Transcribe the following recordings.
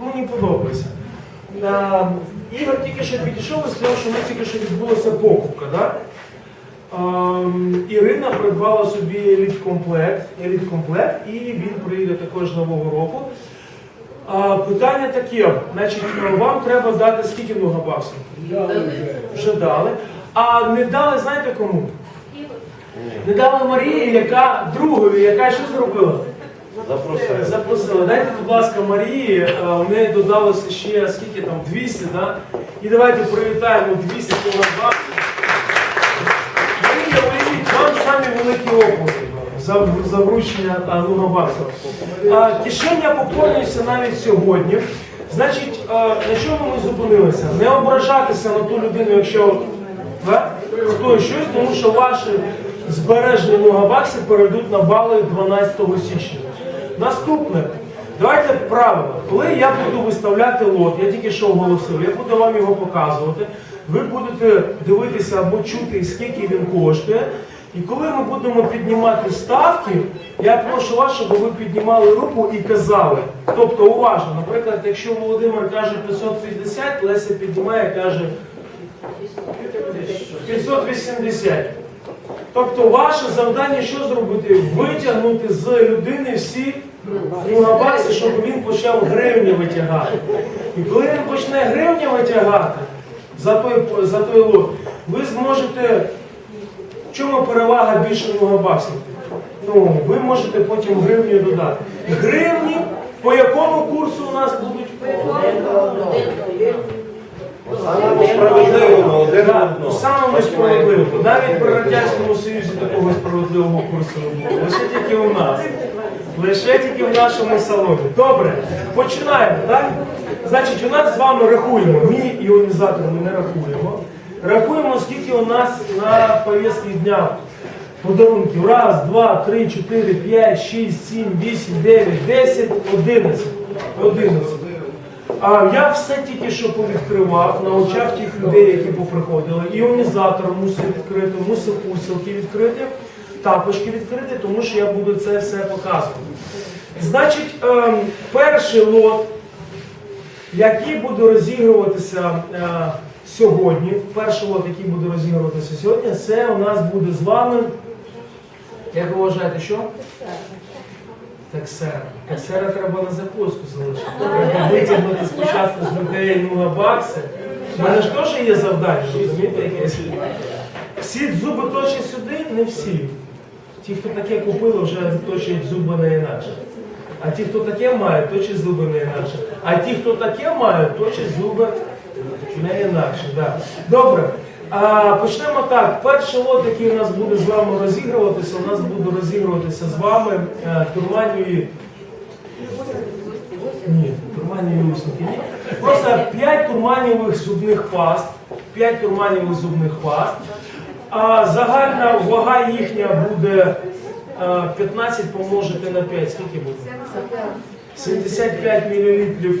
Мені подобається. Е, Ігор тільки що підійшов і сказав, що у нас тільки що відбулася покупка. Да? Ем, Ірина придбала собі еліт-комплект, еліт-комплект, і він приїде також нового року. А, питання таке, значить, вам треба дати скільки много баксів? Вже дали. А не дали, знаєте кому? Не дали Марії, яка другові, яка що зробила? Запросили. Запросили. Дайте, будь ласка, Марії, е, у неї додалося ще скільки там, 200, да? І давайте привітаємо 200 кілограмів. Марія, уявіть, вам самі великі оплески за, за вручення а, Лугобаксу. А, Кишеня поповнюється навіть сьогодні. Значить, е, на чому ми зупинилися? Не ображатися на ту людину, якщо да? хто щось, тому що ваші збережені Лугобакси перейдуть на бали 12 січня. Наступне. Давайте правило. Коли я буду виставляти лот, я тільки що оголосив, я буду вам його показувати. Ви будете дивитися або чути, скільки він коштує. І коли ми будемо піднімати ставки, я прошу вас, щоб ви піднімали руку і казали. Тобто уважно, наприклад, якщо Володимир каже 550, Леся піднімає каже 580. Тобто ваше завдання що зробити? Витягнути з людини всі гігабакси, щоб він почав гривні витягати. І коли він почне гривні витягати за той, за той лот, ви зможете. В чому перевага більше гігабаксів? Ну, ви можете потім гривні додати. Гривні по якому курсу у нас будуть? Самому справедливому один одного. самому справедливому. Навіть при Радянському Союзі такого справедливого курсу не було. Лише тільки у нас. Лише тільки в нашому салоні. Добре, починаємо, так? Значить, у нас з вами рахуємо. Мій іонізатор ми не рахуємо. Рахуємо, скільки у нас на повістці дня подарунків. Раз, два, три, чотири, п'ять, шість, сім, вісім, дев'ять, десять, одинадцять. Одинадцять. А я все тільки що повідкривав на очах тих людей, які поприходили. Іонізатор мусив відкрити, мусив усилки відкрити, тапочки відкрити, тому що я буду це все показувати. Значить, ем, перший лот, який буде розігруватися е, сьогодні, перший лот, який буде розігруватися сьогодні, це у нас буде з вами. Як ви вважаєте, що? Таксера. Таксера треба на закуску залишити. Треба витягнути спочатку з людей мегабакси. У мене ж теж є завдання, розумієте, якесь? Всі зуби точать сюди, не всі. Ті, хто таке купили, вже точать зуби не інакше. А ті, хто таке має, точать зуби не інакше. А ті, хто таке має, точать зуби не інакше. Да. Добре. А, почнемо так. Перший лот, який у нас буде з вами розігруватися, у нас буде розігруватися з вами е, турманіві. Ні, турманіві усники. Просто 5 турманівих зубних паст. 5 турманівих зубних паст. А загальна вага їхня буде е, 15 помножити на 5. Скільки буде? 75 мл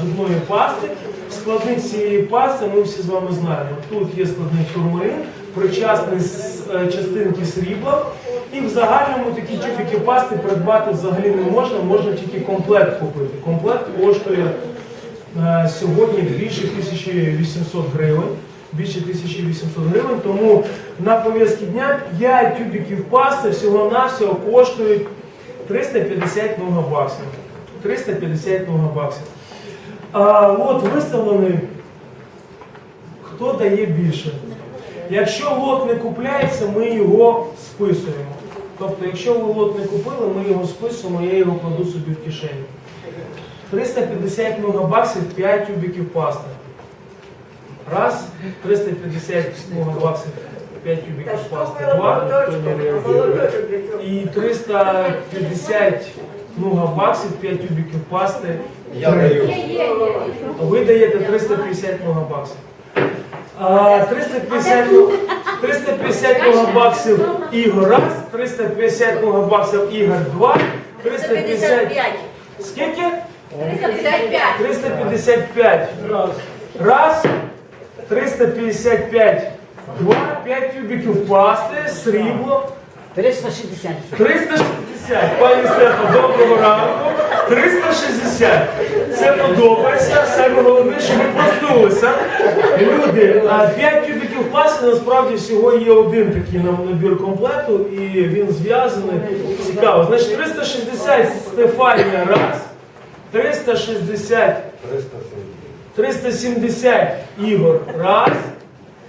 зубної пасти. Складник цієї пасти ми всі з вами знаємо. Тут є складник турмалін, причасний з е, частинки срібла. І в загальному такі тюбики пасти придбати взагалі не можна, можна тільки комплект купити. Комплект коштує е, сьогодні більше 1800 гривень. Більше 1800 гривень, тому на пов'язки дня 5 тюбиків пасти всього-навсього коштують 350 баксів. 350 баксів. А лот виставлений, хто дає більше. Якщо лот не купляється, ми його списуємо. Тобто, якщо ви лот не купили, ми його списуємо, я його кладу собі в кишеню. 350 баксів 5 тюбиків пасти. Раз, 350 баксів 5 тюбиків пасти. Два. І 350 много баксів 5 тюбиків пасти. Я даю. Ви даєте 350 много баксів. А, 350, ну- 350 много баксів Ігор раз, 350 много баксів Ігор два, 350... 355. Скільки? 355. 355. Раз. Раз. 355. Два. 5 тюбиків пасти, срібло. 360. 360. Пані Стефа, доброго ранку. 360. Це подобається. Саме головне, що ви проснулися. Люди, а 5 тюбиків паски насправді всього є один такий нам набір комплекту, і він зв'язаний. Цікаво. Значить, 360 Стефанія раз, 360 370 ігор раз,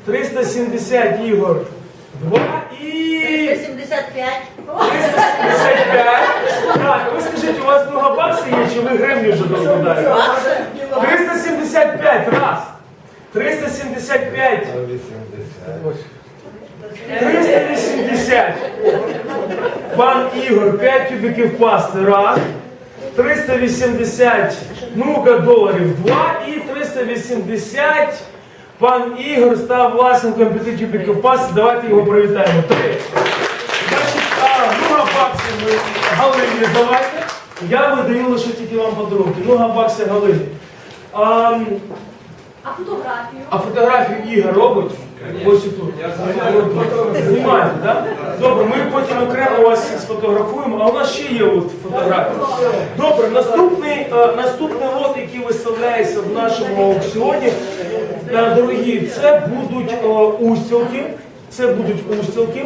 370 ігор два і 75. 375. Так, ви скажіть, у вас много баксів є, чи ви гривні вже розглядаєте? 375 раз. 375. 380. Пан Ігор, 5 тюбиків пасти раз. 380 ну-ка доларів 2 і 380 пан Ігор став власником 5 тюбиків пасти. Давайте його привітаємо. Три. Значить, а, ну ми Галині давайте. Я видаю лише тільки вам подарунки. Ну баксів Галині. А, А фотографію? а фотографію Ігор робить? Ось і тут. Знімаєте, так? Добре, ми потім окремо вас всіх сфотографуємо, а у нас ще є от фотографії. Добре, наступний, е, наступний лот, який виставляється в нашому аукціоні, дорогі, це будуть е, устілки. Це будуть устілки.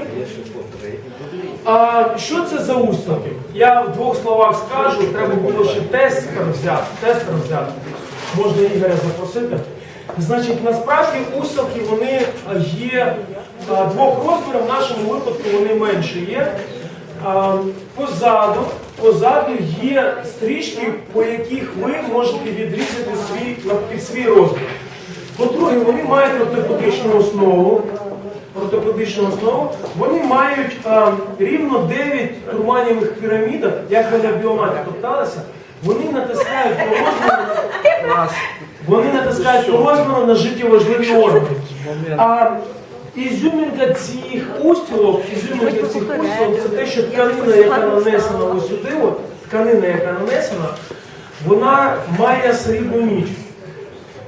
А що це за устілки? Я в двох словах скажу, треба було ще тестер взяти. Тестер взяти. Можна Ігоря запросити. Значить, насправді устілки вони є а, двох розмірів, в нашому випадку вони менше є. А, Позаду, позаду є стрічки, по яких ви можете відрізати свій, під свій розмір. По-друге, вони мають ортопедичну основу. Ортопедичну основу. Вони мають а, рівно 9 турманівих пірамідок, як ви на біоматі топталися. Вони натискають по розміру, вони натискають по розміру на життєважливі органи. А ізюмінка цих устілок, ізюмінка цих устілок це те, що тканина, яка нанесена ось сюди, тканина, яка нанесена, вона має срібну ніч.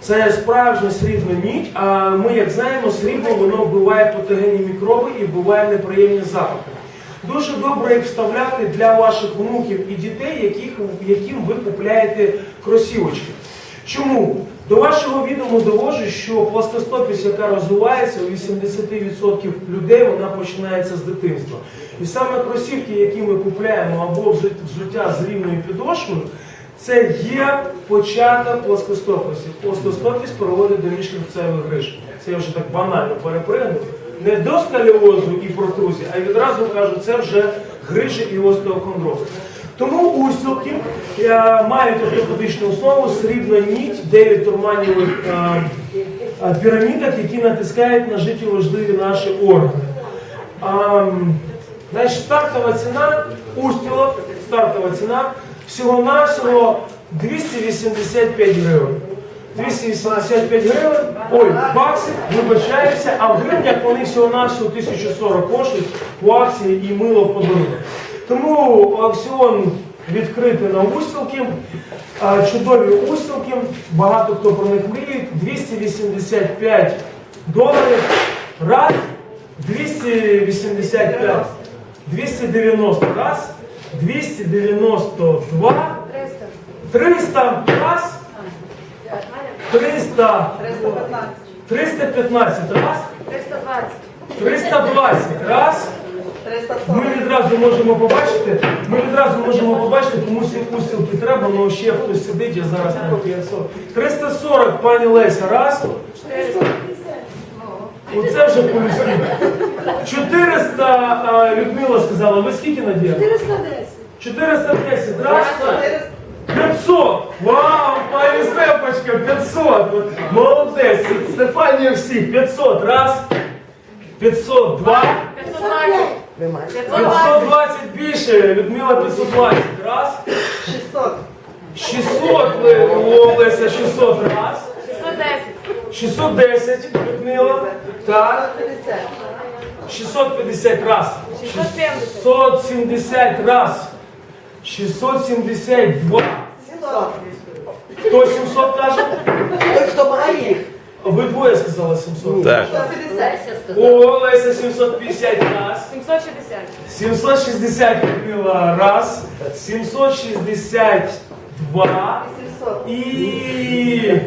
Це справжня срібна ніч, а ми, як знаємо, срібло воно вбиває патогенні мікроби і вбиває неприємні запахи. Дуже добре їх вставляти для ваших онуків і дітей, яких, яким ви купляєте кросівочки. Чому? До вашого відому довожу, що пласкостопість, яка розвивається у 80% людей, вона починається з дитинства. І саме кросівки, які ми купляємо або взут- взуття з рівною підошвою, це є початок плоскостопості. Плоскостопість проводить до міжхребцевих гриж. Це я вже так банально перепригнув. Не до сколіозу і протрузії, а відразу кажу, це вже грижі і остеохондроз. Тому устілки мають ортопедичну основу, срібна ніч, 9 турманівих пірамідок, які натискають на життєважливі наші органи. А, Значить, стартова ціна устілок, стартова ціна всього-навсього 285 гривень. 285 гривень, ой, баксів, вибачаюся, а в гривнях вони всього-навсього 1040 коштують. По акції і мило в подарунок. Тому аукціон відкритий на устілки, чудові устілки, багато хто про них мріє, 285 доларів, раз, 285, 290 раз, 292, 300 раз, 300, 315 раз, 320. 320 раз. Ми відразу можемо побачити, ми відразу можемо побачити, комусь ці устілки треба, але ще хтось сидить, я зараз на 500. 340, пані Леся, раз. Оце вже по-людськи. 400, Людмила сказала, ви скільки Надія? 410. 410, раз. 500! Вау, пані Степочка, 500! Молодець! Стефанія всіх, 500, раз. 502. 520. 520. 520 більше, Людмила 520, раз. 600. 600, Ле- 600, раз. 610. 610, Людмила, так. 50. 650 раз. 670. 670 раз. 672. 700. Хто 700 каже? Той, хто має їх. Ви двоє сказали 700. Так. 150. О, Леся 750 раз. 760. 760 Людмила раз. 762. 800. І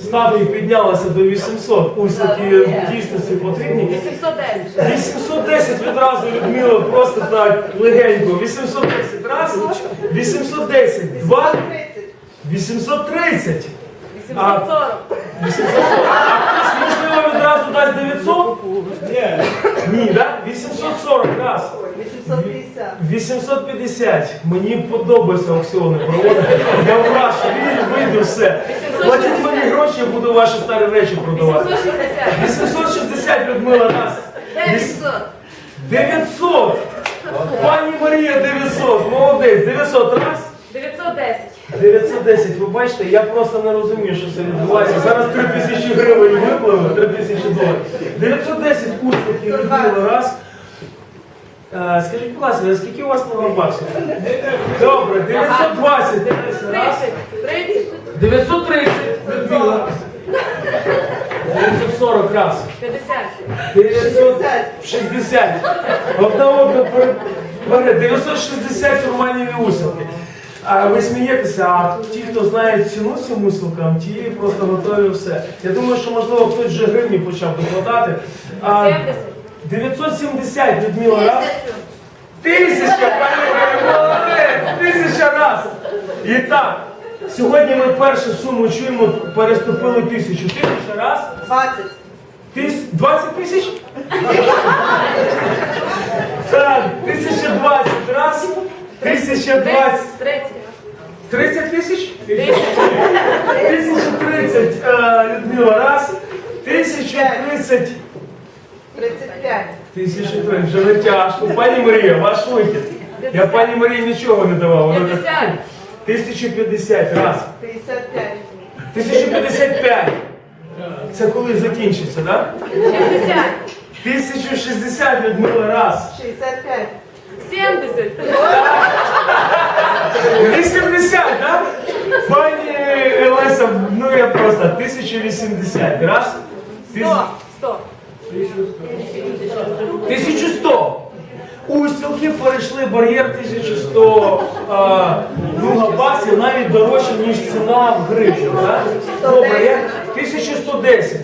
ставки піднялися до 800. Ось такі в дійсності потрібні. 810. 810 відразу Людмила просто так легенько. 810 раз, 810, два, 830. 840. 840. А хтось, можливо, відразу дасть 900? Ні. Ні, так? 840 раз. 850. 850. Мені подобається аукціони проводити. Я враж, вийду все. Платіть мені гроші, я буду ваші старі речі продавати. 860. 860 Людмила раз. 900. 900. Пані Марія 900. Молодець. 900 раз. 910. 910. Ви бачите, я просто не розумію, що це відбувається. Зараз 3 тисячі гривень випливе, 3 тисячі доларів. 910 успіхів Людмила раз. Е, Скажіть, будь ласка, скільки у вас баксів? Добре, 920. Раз. 30. 30. 930. Людмила. 940 раз. 50. 960. Одна одна перед 960 турманів і усилки. А ви смієтеся, а ті, хто знає ціну цим усилкам, ті просто готові все. Я думаю, що можливо хтось вже гривні почав докладати. А 70. 970 Людмила раз. Тисяча, пані молодець! Тисяча раз! І так, сьогодні ми першу суму чуємо, переступили тисячу. Тисяча раз. 20. Тис... 20 тисяч? Так, 1020 раз. 1020. 30. 30 тисяч? 10. 1030 е, Людмила раз. 1030. 35. Тисячі три. Вже не тяжко. Пані Марія, ваш вихід. Я пані Марії нічого не давав. Вона так, 50. 1050 раз. 55. 1055. Це коли закінчиться, так? 60. 1060 Людмила раз. 65. 70. 80, так? Пані Леся, ну я просто 1080. Раз. 100. 100. 1100. Устілки перейшли бар'єр 1100 а, баксів навіть дорожче, ніж ціна в гривні. Так? Добре, я 1110.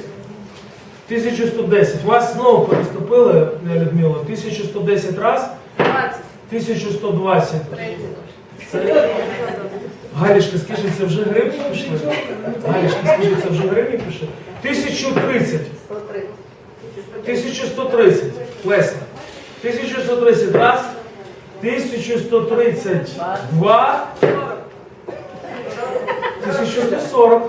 1110. Вас знову переступили, Людмила, 1110 раз, 1120. 30. Це... Галішка, скажи, це вже гривні пішли? Галішка, скажи, це вже гривні пішли? 1030. 130. 1130. Леся. 1130 раз. 1132. 1140.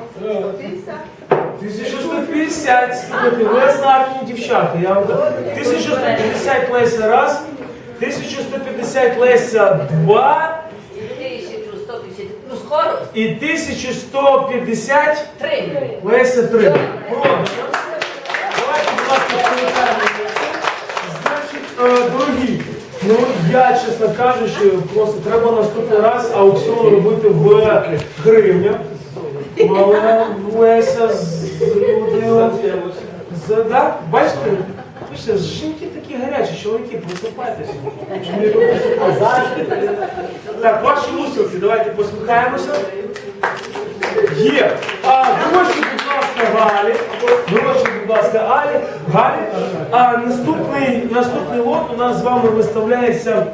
1150. Слухайте, ви азартні дівчата. Я 1150 Леся раз. 1150 Леся два. 1150. Ну. І 1150 Леся 3. Продано. Давайте, будь ласка, привітаємо. Значить, е, дорогі, ну я, чесно кажучи, просто треба наступний раз аукціон робити в гривнях. Але Леся з людина. да? Бачите? Бачите, жінки такі гарячі, чоловіки, просипайтеся. Так, ваші усилки, давайте посміхаємося. Є. А гроші, Галі. Гроші, будь ласка, Алі. Галі. А наступний, наступний лот у нас з вами виставляється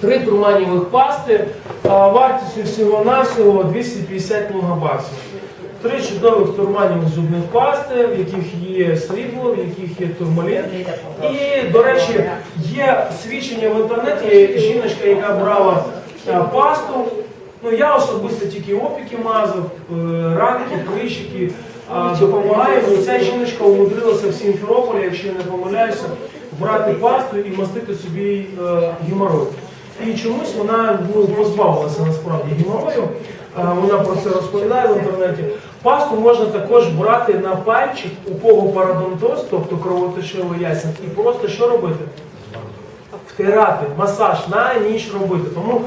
три турманівих пасти вартістю всього-навсього 250 мегабаксів. Три чудових турманівих зубних пасти, в яких є срібло, в яких є турмалін. І, до речі, є свідчення в інтернеті, жіночка, яка брала пасту. Ну, я особисто тільки опіки мазав, е, ранки, прищики, Ну, ця жіночка умудрилася в Сімферополі, якщо я не помиляюся, брати пасту і мастити собі е, геморрой. І чомусь вона ну, позбавилася насправді геморрою. Е, Вона про це розповідає в інтернеті. Пасту можна також брати на пальчик, у кого парадонтоз, тобто кровоточивий ясен, і просто що робити? втирати, масаж на ніч робити. Тому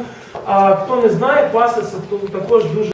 а, хто не знає, паса це також дуже.